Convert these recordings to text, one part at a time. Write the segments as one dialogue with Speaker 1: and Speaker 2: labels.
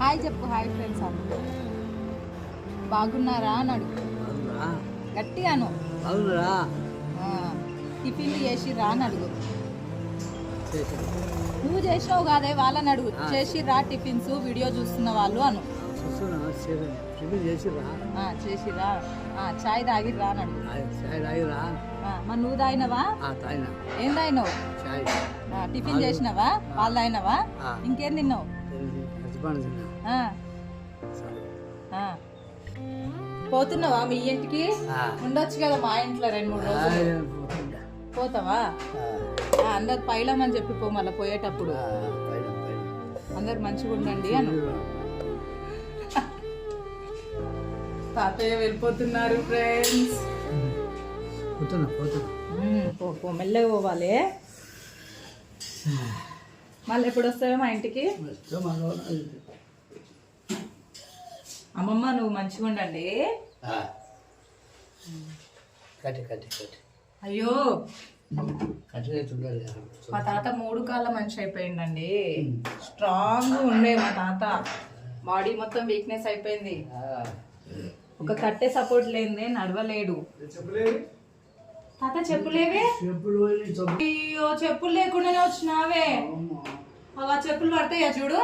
Speaker 1: Hi చెప్పు hi friends అందరూ. బాగున్నారా అని అడుగు.
Speaker 2: అవునురా
Speaker 1: గట్టిగాను
Speaker 2: అవునురా.
Speaker 1: ఆ, టిఫిన్లు చేసిర్రా అని అడుగు. నువ్వు చేసినావు కాదే వాళ్ళని అడుగు.
Speaker 2: ఆ.
Speaker 1: చేసిర్రా టిఫిన్స్ వీడియో చూస్తున్న వాళ్ళు అను.
Speaker 2: టిఫిన్ చేసిరా
Speaker 1: చాయ్ తాగిర్రా అని అడుగు.
Speaker 2: చాయ్ తాగిరా
Speaker 1: మరి నువ్వు తాగినవా? ఏం తాగినావు? టిఫిన్ చేసినావా? వాళ్ళు తాగినావా. ఇంకేం తిన్నావు. పోతున్నావా మీ ఇంటికి. ఉండొచ్చు కదా మా ఇంట్లో రెండు మూడు రోజులు? పోతావా? అందరు పైలమని చెప్పి పో మళ్ళీ పోయేటప్పుడు. అందరు మంచిగా ఉండండి అను. తాతయ్య వెళ్ళిపోతున్నారు ఫ్రెండ్స్
Speaker 2: పోతున్నా పోతున్నా.
Speaker 1: మెల్లగా పోవాలి. మళ్ళీ ఎప్పుడు వస్తావో మా ఇంటికి. అమ్మమ్మ నువ్వు మంచిగా ఉండండి.
Speaker 2: ఆ. కట్టి కట్టి కట్టి
Speaker 1: అయ్యో. మా తాత మూడు కాళ్ళ మనిషి అయిపోయిందండి స్ట్రాంగ్ ఉండే మా తాత. బాడీ మొత్తం వీక్నెస్ అయిపోయింది.
Speaker 2: ఆ.
Speaker 1: ఒక కట్టె సపోర్ట్ లేనిదే నడవలేడు. తాత చెప్పులేవే
Speaker 2: చెప్పులు.
Speaker 1: అయ్యో చెప్పులు లేకుండానే వచ్చినావే అలా చెప్పులు పడతాయా చూడు.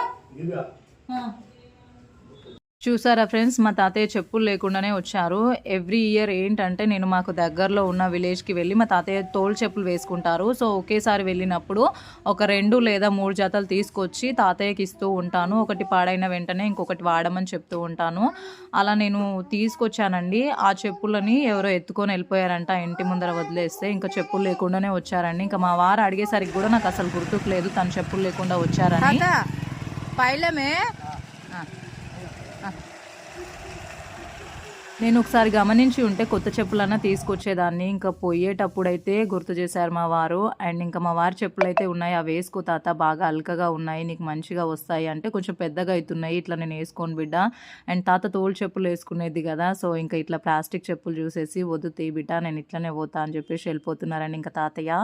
Speaker 1: చూసారా ఫ్రెండ్స్? మా తాతయ్య చెప్పులు లేకుండానే వచ్చారు. ఎవ్రీ ఇయర్ ఏంటంటే నేను మాకు దగ్గరలో ఉన్న విలేజ్కి వెళ్ళి మా తాతయ్య తోలు చెప్పులు వేసుకుంటారు. సో ఒకేసారి వెళ్ళినప్పుడు ఒక రెండు లేదా మూడు జతలు తీసుకొచ్చి తాతయ్యకి ఇస్తూ ఉంటాను. ఒకటి పాడైన వెంటనే ఇంకొకటి వాడమని చెప్తూ ఉంటాను. అలా నేను తీసుకొచ్చానండి. ఆ చెప్పులని ఎవరో ఎత్తుకొని వెళ్ళిపోయారంట. ఇంటి ముందర వదిలేస్తే ఇంకా చెప్పులు లేకుండానే వచ్చారండి. ఇంకా మా వారు అడిగేసరికి కూడా నాకు అసలు గుర్తుకు లేదు తను చెప్పులు లేకుండా వచ్చారని. పైలమే. నేను ఒకసారి గమనించి ఉంటే కొత్త చెప్పులన్నా తీసుకొచ్చేదాన్ని. ఇంకా పోయేటప్పుడు అయితే గుర్తు చేశారు మా వారు. అండ్ ఇంకా మా వారి చెప్పులు అయితే ఉన్నాయి. అవి వేసుకో తాత. బాగా అల్కగా ఉన్నాయి. నీకు మంచిగా వస్తాయి అంటే కొంచెం పెద్దగా అవుతున్నాయి. ఇట్లా నేను వేసుకోను బిడ్డ. అండ్ తాత తోలు చెప్పులు వేసుకునేది కదా. సో ఇంకా ఇట్లా ప్లాస్టిక్ చెప్పులు చూసేసి వద్దు తీ బిడ్డ. నేను ఇట్లనే పోతా అని చెప్పేసి వెళ్ళిపోతున్నారండి ఇంకా తాతయ్య.